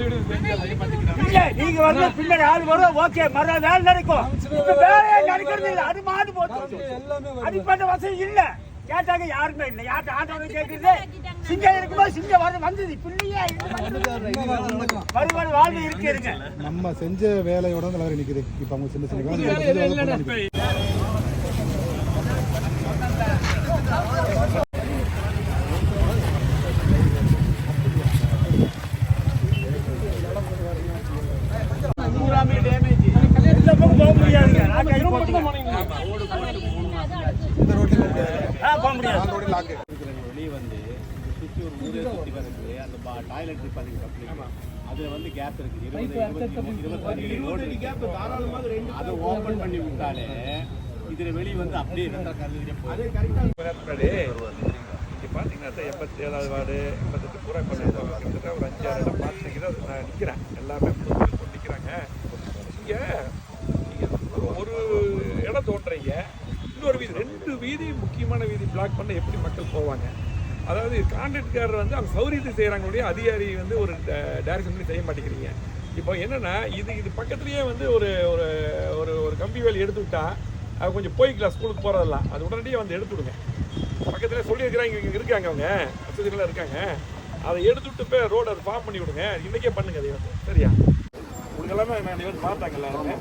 இல்ல நீங்க வந்து பின்னாடி ஆள் வரும் ஓகே மறு வேலை நடக்கும் இப்ப வேலையே நடக்கிறது இல்ல அது மாடு போச்சு அடிப்பட்ட வசதி இல்ல. கேட்டாங்க யாருமே இல்ல. யார்கிட்ட ஆட்டோன்னு கேக்குறது சிங்கம் இருக்கும்போது சிங்கம் வர வந்தது. பிள்ளையே மறுபடி வாழ்வு இருக்கு நம்ம செஞ்ச வேலையோட எல்லாரும் நிக்குது. இப்ப அவங்க சின்ன சின்ன வேலை செஞ்சு அதை பண்ண நிக்குது. இந்த பக்கம் போக முடியாதுங்க போட்டுங்க. ஆ, போக முடியாது. வெளியே வந்து சுற்றி ஒரு ஊரே சுற்றி வருது அந்த டாய்லெட் பார்த்தீங்கன்னா அதுல வந்து கேப் இருக்கு. இருபது இருபத்தி இருபத்தஞ்சு ரோடு அதை ஓபன் பண்ணி விட்டாலே இதுல வெளியே வந்து அப்படியே கல்லூரி முன்னாடி இங்கே பார்த்தீங்கன்னா எண்பத்தி ஏழாவது வார்டு எண்பத்தெட்டு பூரா இப்போ கிட்டத்தட்ட ஒரு அஞ்சாறு இடம் நான் நிற்கிறேன் எல்லாமே நிற்கிறாங்க இங்கே தோன்றீங்க. இன்னொரு வீதி ரெண்டு வீதி முக்கியமான வீதி பிளாக் பண்ண எப்படி மக்கள் போவாங்க? அதாவது கான்ட்ராக்ட்காரர் வந்து அவங்க சௌரியத்தை செய்கிறாங்களுடைய அதிகாரி வந்து ஒரு டைரக்ஷன் பண்ணி செய்ய மாட்டேங்கிறீங்க. இப்போ என்னன்னா இது இது பக்கத்துலேயே வந்து ஒரு ஒரு ஒரு ஒரு கம்பி வேலை எடுத்து விட்டா அது கொஞ்சம் போய்க்கலாம் ஸ்கூலுக்கு போகிறதெல்லாம் அது உடனடியே வந்து எடுத்து விடுங்க. பக்கத்தில் சொல்லியிருக்கிறாங்க இங்கே இருக்காங்க அவங்க. வசதிகளாக இருக்காங்க. அதை எடுத்து விட்டு போய் ரோடு அதை ஃபார்ம் பண்ணி விடுங்க. இன்றைக்கே பண்ணுங்க அதை வந்து. சரியா? உங்களுக்கு எல்லாமே நான் வந்து பார்த்தாங்க எல்லாருமே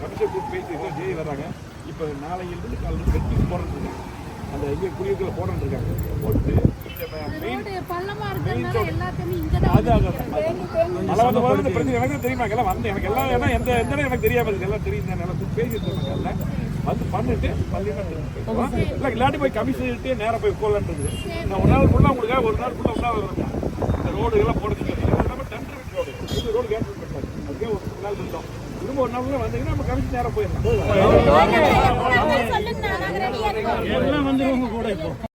கமிஷன் கூப்பிட்டு பேசி ஜெய் வர்றாங்க. இப்போ நாளையிலிருந்து காலையில் வெட்டி போடுறது அந்த இங்கே குடியிருக்கிற போடுறது இருக்காங்க போட்டு எனக்கு தெரியுமா? எல்லாம் வந்து எனக்கு எல்லாம் எந்த எந்த இடம் எனக்கு தெரியாம இருக்கு. எல்லாம் தெரியும் நல்லா பேசிட்டு வந்து பண்ணிட்டு இல்லை இல்லாட்டி போய் கமிஷன்கிட்டே நேராக போய் உட்காரலான்றது நான் ஒரு நாள் ஃபுல்லாக உங்களுக்கு ஒரு நாள் ஃபுல்லாக உணவு வரேன் இந்த ரோடு எல்லாம் போடுறதுக்கு விட்டு ரோடு. ரோடு கேன்சல் பண்ணிட்டாங்க அதுக்கே ஒரு நாள் இருந்தோம். திரும்ப ஒரு நாள் வந்தீங்கன்னா நம்ம கமிஷன் நேரம் போயிடலாம். எல்லாம் வந்துருவாங்க கூட இப்போ.